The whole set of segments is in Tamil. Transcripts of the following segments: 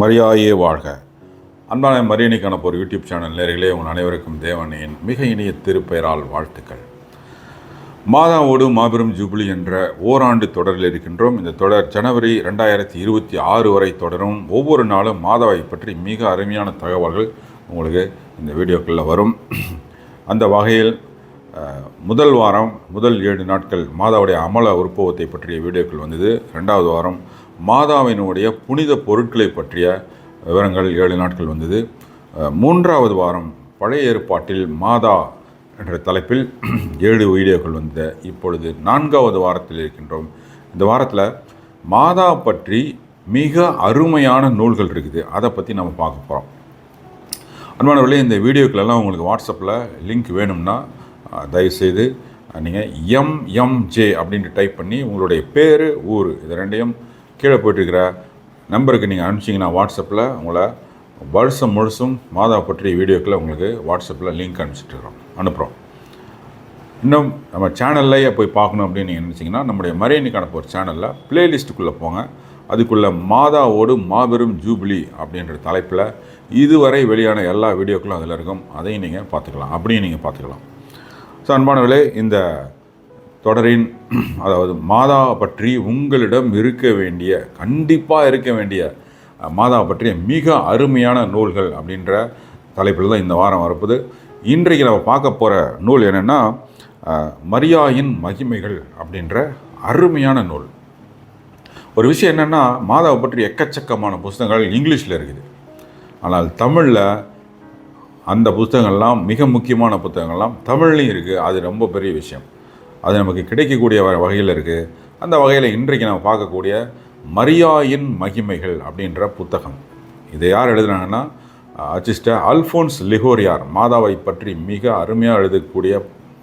மரியாயே வாழ்க. அன்பான மரியணிக்கான ஒரு யூடியூப் சேனல் நேர்களே உங்கள் அனைவருக்கும் தேவனின் மிக இனிய திருப்பெயரால் வாழ்த்துக்கள். மாதாவோடு மாபெரும் ஜூபிலி என்ற ஓராண்டு தொடரில் இருக்கின்றோம். இந்த தொடர் ஜனவரி ரெண்டாயிரத்தி இருபத்தி ஆறு வரை தொடரும். ஒவ்வொரு நாளும் மாதாவை பற்றி மிக அருமையான தகவல்கள் உங்களுக்கு இந்த வீடியோக்களில் வரும். அந்த வகையில் முதல் வாரம் முதல் ஏழு நாட்கள் மாதாவுடைய அமல உற்பவத்தை பற்றிய வீடியோக்கள் வந்தது. ரெண்டாவது வாரம் மாதாவினுடைய புனித பொருட்களை பற்றிய விவரங்கள் ஏழு நாட்கள் வந்தது. மூன்றாவது வாரம் பழைய ஏற்பாட்டில் மாதா என்ற தலைப்பில் ஏழு வீடியோக்கள் வந்தது. இப்பொழுது நான்காவது வாரத்தில் இருக்கின்றோம். இந்த வாரத்தில் மாதா பற்றி மிக அருமையான நூல்கள் இருக்குது. அதை பற்றி நம்ம பார்க்க போகிறோம் அன்பானவர்களே இந்த வீடியோக்களெல்லாம் உங்களுக்கு வாட்ஸ்அப்பில் லிங்க் வேணும்னா தயவுசெய்து நீங்கள் எம்எம்ஜே அப்படின்ட்டு டைப் பண்ணி உங்களுடைய பேர் ஊர் இது ரெண்டையும் கீழே போயிட்டுருக்கிற. நம்பருக்கு நீங்கள் அனுப்பிச்சிங்கன்னா வாட்ஸ்அப்பில் உங்களை வருஷம் முழுசும் மாதா பற்றிய வீடியோக்களை உங்களுக்கு வாட்ஸ்அப்பில் லிங்க் அனுப்பிச்சிட்டுருக்கோம் அனுப்புகிறோம் இன்னும் நம்ம சேனல்லையே போய் பார்க்கணும் அப்படின்னு நீங்கள் நினச்சிங்கன்னா நம்முடைய மரியனுக்கான ஒரு சேனலில் பிளேலிஸ்ட்டுக்குள்ளே போங்க. அதுக்குள்ளே மாதாவோடு மாபெரும் ஜூபிலி அப்படின்ற தலைப்பில் இதுவரை வெளியான எல்லா வீடியோக்களும் அதில் இருக்கும். அதையும் நீங்கள் பார்த்துக்கலாம். அப்படியும் நீங்கள் பார்த்துக்கலாம். ஸோ அன்பானவர்களே இந்த தொடரின் அதாவது மாதா பற்றி உங்களிடம் இருக்க வேண்டிய கண்டிப்பாக இருக்க வேண்டிய மாதாவை மாதா பற்றிய மிக அருமையான நூல்கள் அப்படின்ற தலைப்பில் தான் இந்த வாரம் வரப்போது இன்றைக்கு நம்ம பார்க்க போகிற நூல் என்னென்னா மரியாயின் மகிமைகள் அப்படின்ற அருமையான நூல். ஒரு விஷயம் என்னென்னா மாதாவை பற்றி எக்கச்சக்கமான புஸ்தகங்கள் இங்கிலீஷில் இருக்குது. ஆனால் தமிழில் அந்த புத்தகங்கள்லாம் மிக முக்கியமான புத்தகங்கள்லாம் தமிழ்லையும் இருக்குது அது ரொம்ப பெரிய விஷயம். அது நமக்கு கிடைக்கக்கூடிய வகையில் இருக்குது அந்த வகையில் இன்றைக்கு நம்ம பார்க்கக்கூடிய மரியாயின் மகிமைகள் அப்படின்ற புத்தகம். இதை யார் எழுதுனாங்கன்னா அச்சிஸ்டர் அல்ஃபோன்ஸ் லிகோரியார். மாதாவை பற்றி மிக அருமையாக எழுதக்கூடிய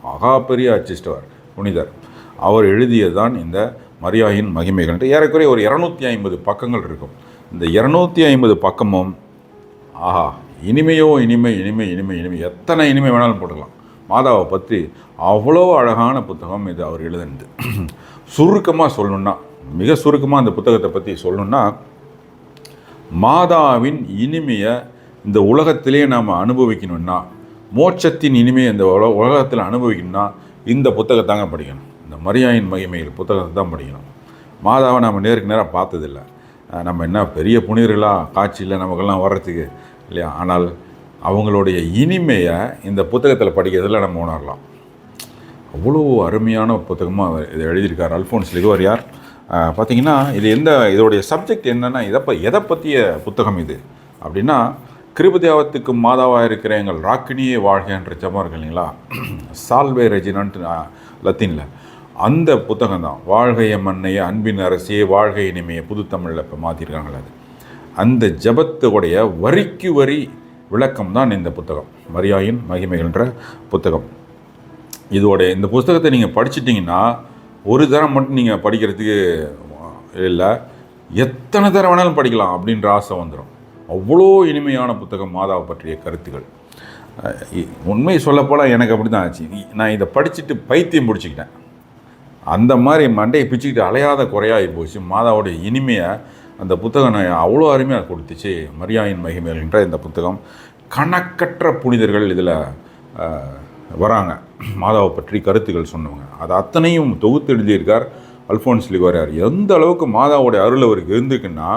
மகா பெரிய அச்சிஸ்டர் புனிதர். அவர் எழுதியது தான் இந்த மரியாயின் மகிமைகள். ஏறக்குறைய ஒரு இரநூத்தி ஐம்பது பக்கங்கள் இருக்கும். இந்த இரநூத்தி ஐம்பது பக்கமும் ஆஹா இனிமையோ இனிமை இனிமை இனிமை இனிமை எத்தனை இனிமை வேணாலும் போட்டுக்கலாம். மாதாவை பற்றி அவ்வளோ அழகான புத்தகம் இது அவர் எழுதுனது. சுருக்கமாக சொல்லணுன்னா மிக சுருக்கமாக அந்த புத்தகத்தை பற்றி சொல்லணுன்னா மாதாவின் இனிமையை இந்த உலகத்திலே நாம் அனுபவிக்கணும்னா மோட்சத்தின் இனிமையை இந்த உல உலகத்தில் அனுபவிக்கணும்னா இந்த புத்தகத்தாங்க படிக்கணும். இந்த மரியாயின் மகிமைகள் புத்தகத்தை தான் படிக்கணும். மாதாவை நம்ம நேருக்கு நேராக பார்த்ததில்ல. நம்ம என்ன பெரிய புனிதர்களாக காட்சியில் நமக்கெல்லாம் வர்றதுக்கு இல்லையா? ஆனால் அவங்களுடைய இனிமையை இந்த புத்தகத்தில் படிக்கிறதுல நம்ம உணரலாம். அவ்வளோ அருமையான புத்தகமாக இதை எழுதியிருக்கார் அல்ஃபோன்ஸ் லிகோரியார் யார்? பார்த்தீங்கன்னா இது எந்த இதோடைய சப்ஜெக்ட் என்னென்னா இதை ப எதை பற்றிய புத்தகம் இது? அப்படின்னா கிருபதேவத்துக்கு மாதாவாக இருக்கிற எங்கள் ராக்கினியே வாழ்கன்ற ஜபம் இருக்கு இல்லைங்களா? சால்வே ரெஜினன்ட் லத்தீனில். அந்த புத்தகம் தான். வாழ்கைய மண்ணைய அன்பின் அரசியே வாழ்கை இனிமையை புது தமிழில் இப்போ மாற்றிருக்காங்களே அது. அந்த ஜபத்துடைய வரிக்கு வரி விளக்கம் தான் இந்த புத்தகம். மரியாயின் மகிமைகள்ன்ற புத்தகம். இதோட இந்த புஸ்தகத்தை நீங்கள் படிச்சிட்டிங்கன்னா ஒரு தரம் மட்டும் நீங்கள் படிக்கிறதுக்கு இல்லை எத்தனை தரம் வேணாலும் படிக்கலாம் அப்படின்ற ஆசை வந்துடும் அவ்வளோ இனிமையான புத்தகம் மாதாவை பற்றிய கருத்துக்கள். இ- உண்மை சொல்லப்போனால் எனக்கு அப்படி தான் ஆச்சு. நான் இதை படிச்சுட்டு பைத்தியம் பிடிச்சிக்கிட்டேன். அந்த மாதிரி மண்டையை பிச்சுக்கிட்டு அலையாத குறையாகி போச்சு. மாதாவுடைய இனிமையை அந்த புத்தகம் நான் அவ்வளோ அருமையாக கொடுத்துச்சு. மரியாயின் மகிமைகள் என்ற இந்த புத்தகம். கணக்கற்ற புனிதர்கள் இதில் வராங்க. மாதாவை பற்றி கருத்துக்கள் சொன்னவங்க. அது அத்தனையும் தொகுத்து எழுதியிருக்கார் அல்ஃபோன்ஸ் லிவரார் எந்த அளவுக்கு மாதாவோடைய அருள் அவருக்கு இருந்துக்குன்னா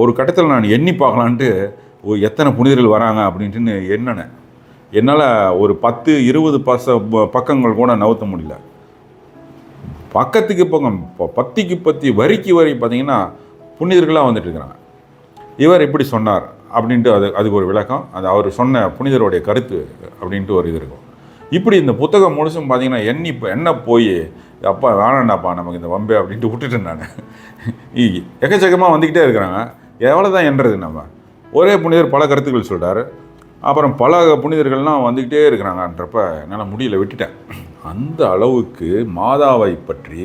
ஒரு கட்டத்தில் நான் எண்ணி பார்க்கலான்ட்டு ஒரு எத்தனை புனிதர்கள் வராங்க அப்படின்ட்டு எண்ணினேன். என்னால் ஒரு பத்து இருபது பச பக்கங்கள் கூட நவுத்த முடியல. பக்கத்துக்கு பக்கம் பத்திக்கு பத்தி வரிக்கு வரி பார்த்திங்கன்னா புனிதர்களாக வந்துட்டு இருக்கிறாங்க இவர் இப்படி சொன்னார் அப்படின்ட்டு அது அதுக்கு ஒரு விளக்கம். அது அவர் சொன்ன புனிதருடைய கருத்து அப்படின்ட்டு ஒரு இது இருக்கும். இப்படி இந்த புத்தகம் முழுசும் பார்த்தீங்கன்னா எண்ணி இப்போ என்ன போய் அப்பா வேணாண்டாப்பா நமக்கு இந்த வம்பே அப்படின்ட்டு விட்டுட்டேன் நான். எக்கச்சக்கமாக வந்துக்கிட்டே இருக்கிறாங்க. எவ்வளோ தான் என்றது நம்ம? ஒரே புனிதர் பல கருத்துக்கள் சொல்கிறார் அப்புறம் பல புனிதர்கள்லாம் வந்துக்கிட்டே இருக்கிறாங்கன்றப்ப என்னால் முடியல விட்டுட்டேன். அந்த அளவுக்கு மாதாவை பற்றி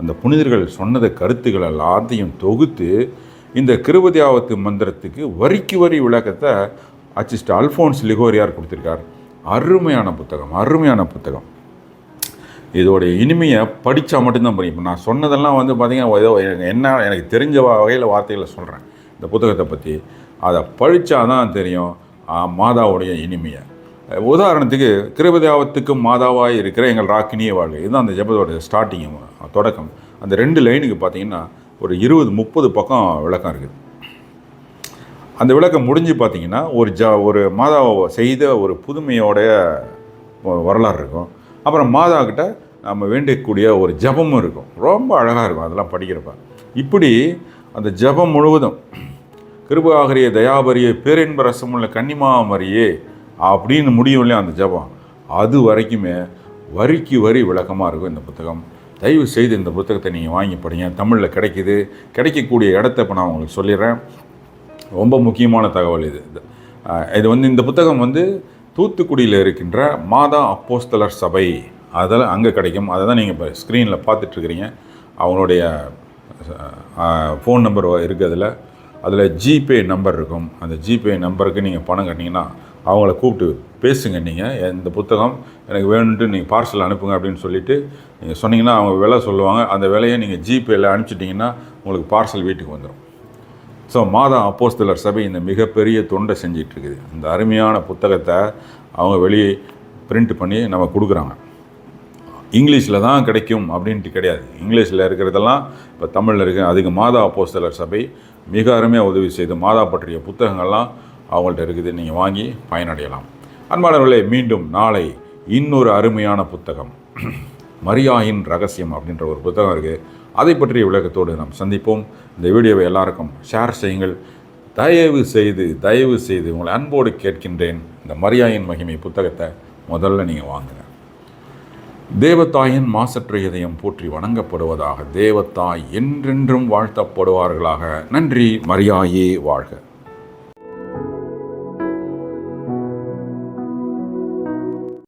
அந்த புனிதர்கள் சொன்னத கருத்துக்கள் எல்லாத்தையும் தொகுத்து இந்த கிருபதியாவத்து மந்திரத்துக்கு வரிக்கு வரி விளக்கத்தை அச்சிஸ்ட் அல்ஃபோன்ஸ் லிகோரியார் கொடுத்துருக்கார். அருமையான புத்தகம் அருமையான புத்தகம். இதோடைய இனிமையை படித்தா மட்டும்தான் புரியும். இப்போ நான் சொன்னதெல்லாம் வந்து பார்த்திங்கன்னா ஏதோ என்ன எனக்கு தெரிஞ்ச வகையில் வார்த்தைகளை சொல்கிறேன் இந்த புத்தகத்தை பற்றி அதை படித்தாதான் தெரியும் மாதாவுடைய இனிமையை. உதாரணத்துக்கு கிருபதாவத்துக்கும் மாதாவாக இருக்கிற எங்கள் ராக்கினிய வாழ்க்கை. இதுதான் அந்த ஜெபத்தோட ஸ்டார்டிங் தொடக்கம். அந்த ரெண்டு லைனுக்கு பார்த்தீங்கன்னா ஒரு இருபது முப்பது பக்கம் விளக்கம் இருக்குது. அந்த விளக்கம் முடிஞ்சு பார்த்தீங்கன்னா ஒரு ஜ ஒரு மாதாவை செய்த ஒரு புதுமையோடைய வரலாறு இருக்கும். அப்புறம் மாதா கிட்ட நம்ம வேண்டக்கூடிய ஒரு ஜபமும் இருக்கும். ரொம்ப அழகாக இருக்கும் அதெல்லாம் படிக்கிறப்ப. இப்படி அந்த ஜபம் முழுவதும் கிருபாகரிய தயாபரிய பேரின்ப ரசமுள்ள கன்னிமாமரியே அப்படின்னு முடியும் இல்லையா அந்த ஜபம். அது வரைக்குமே வரிக்கு வரி விளக்கமாக இருக்கும் இந்த புத்தகம். தயவு செய்து இந்த புத்தகத்தை நீங்கள் வாங்கி படிங்க. தமிழில் கிடைக்கிது. கிடைக்கக்கூடிய இடத்த இப்போ நான் உங்களுக்கு சொல்லிடுறேன். ரொம்ப முக்கியமான தகவல் இது. இது. வந்து இந்த புத்தகம் வந்து தூத்துக்குடியில் இருக்கின்ற மாதா அப்போஸ்தலர் சபை. அதில் அங்கே கிடைக்கும். அதை தான் நீங்கள் இப்போ ஸ்க்ரீனில் பார்த்துட்ருக்கிறீங்க அவங்களுடைய ஃபோன் நம்பர் இருக்குது அதில். அதில் ஜிபே நம்பர் இருக்கும். அந்த ஜிபே நம்பருக்கு நீங்கள் பணம் கட்டினீங்கன்னா அவங்கள கூப்பிட்டு பேசுங்க நீங்கள் இந்த புத்தகம் எனக்கு வேணும்ட்டு நீங்கள் பார்சல் அனுப்புங்க அப்படின்னு சொல்லிட்டு நீங்கள் சொன்னீங்கன்னா அவங்க விலை சொல்லுவாங்க. அந்த விலையை நீங்கள் ஜிபேயில் அனுப்பிச்சிட்டிங்கன்னா உங்களுக்கு பார்சல் வீட்டுக்கு வந்துடும் ஸோ மாதா அப்போஸ்தலர் சபை இந்த மிகப்பெரிய தொண்டை செஞ்சிகிட்ருக்குது இந்த அருமையான புத்தகத்தை அவங்க வெளியே பிரிண்ட் பண்ணி நம்ம கொடுக்குறாங்க. இங்கிலீஷில் தான் கிடைக்கும் அப்படின்ட்டு கிடையாது. இங்கிலீஷில் இருக்கிறதெல்லாம் இப்போ தமிழில் இருக்குது அதுக்கு மாதா அப்போஸ்தலர் சபை மிக அருமையாக உதவி செய்து மாதா பற்றிய புத்தகங்கள்லாம் அவங்கள்ட்ட இருக்குது நீங்கள் வாங்கி பயனடையலாம். அன்பானவர்களே மீண்டும் நாளை இன்னொரு அருமையான புத்தகம். மரியாயின் ரகசியம் அப்படின்ற ஒரு புத்தகம் இருக்குது அதை பற்றிய விளக்கத்தோடு நாம் சந்திப்போம். இந்த வீடியோவை எல்லாருக்கும் ஷேர் செய்யுங்கள். தயவு செய்து தயவு செய்து உங்களை அன்போடு கேட்கின்றேன். இந்த மரியாயின் மகிமை புத்தகத்தை முதல்ல நீங்கள் வாங்குங்க. தேவத்தாயின் மாசற்ற இதயம் போற்றி வணங்கப்படுவதாக தேவத்தாய் என்றென்றும் வாழ்த்தப்படுவார்களாக. நன்றி மரியாயே வாழ்க.